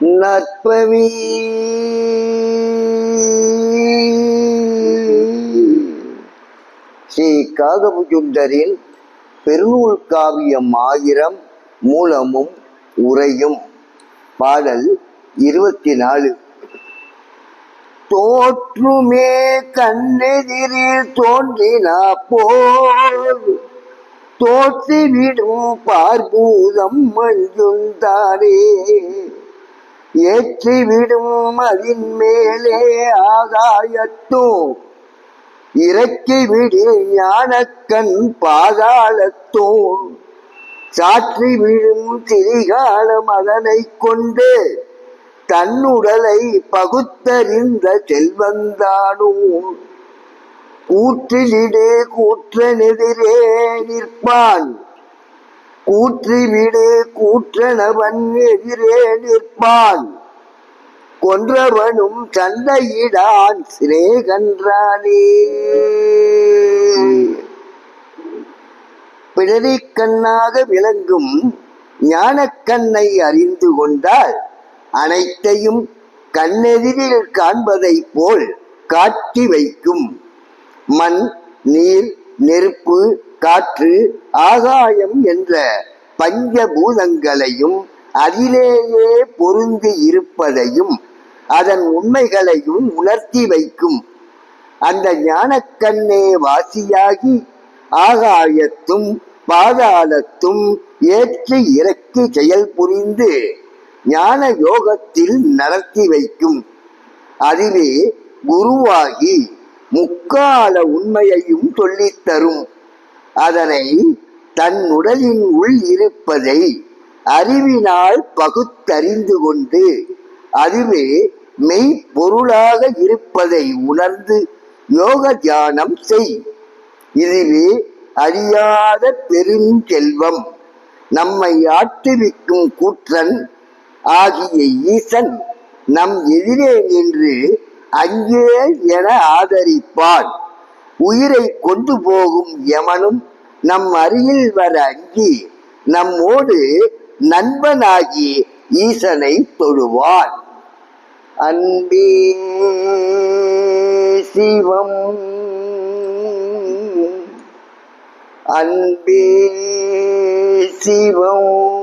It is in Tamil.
நற்பவி ஸ்ரீ காகபுஜுண்டரின் பெருநூல் காவியம் ஆயிரம் மூலமும் உரையும் பாடல் இருபத்தி நாலு தோற்றுமே கண்ணெதிரில் தோன்றினா போல். தோற்றிவிடும் பார்பூதம் ஏற்றி ஏற்றிவிடும் அதின் மேலே ஆகாயத்தோ இறக்கி விடு ஞானக்கண் பாதாளத்தோ. சாற்றி விழும் திரிகாலம் அதனை கொண்டு தன்னுடலை பகுத்தறிந்த செல்வந்தானோ. கூற்றிலிடு கூற்றனெதிரே நிற்பான். கூற்றிவிடு கூற்றனவன் எதிரே நிற்பான். கொன்றவனும் சண்டையிடான் சிரேகன்றானே பிடரிக் கண்ணாக விளங்கும் ஞானக்கண்ணை அறிந்து கொண்டால் அனைத்தையும் கண்ணெதிரில் காண்பதைப் போல் காட்டி வைக்கும். மண் நீர் நெருப்பு காற்று ஆகாயம் என்ற பஞ்சபூதங்களையும் அதிலேயே பொருந்தி இருப்பதையும் அதன் உண்மைகளையும் உணர்த்தி வைக்கும். அந்த ஞானக்கண்ணே வாசியாகி ஆகாயத்தும் பாதாளத்தும் ஏற்றி இறக்கி செயல் புரிந்து ஞான யோகத்தில் நடத்தி வைக்கும். அதுவே குருவாகி முக்கால உண்மையையும் சொல்லித்தரும். அதனை தன் உடலின் உள் இருப்பதை அறிவினால் பகுத்தறிந்து கொண்டு அதுவே மெய்ப்பொருளாக இருப்பதை உணர்ந்து யோக தியானம் செய். இதுவே அறியாத பெருஞ்செல்வம் நம்மை ஆட்டுவிக்கும் கூற்றன் ஆகிய ஈசன் நம் எதிரே நின்று அங்கே என ஆதரிப்பான். உயிரை கொண்டு போகும் யமனும் நம் அருகில் வர அங்கி நம்மோடு நண்பனாகி ஈசனை தொழுவான். அன்பே சிவம். அன்பே சிவம்.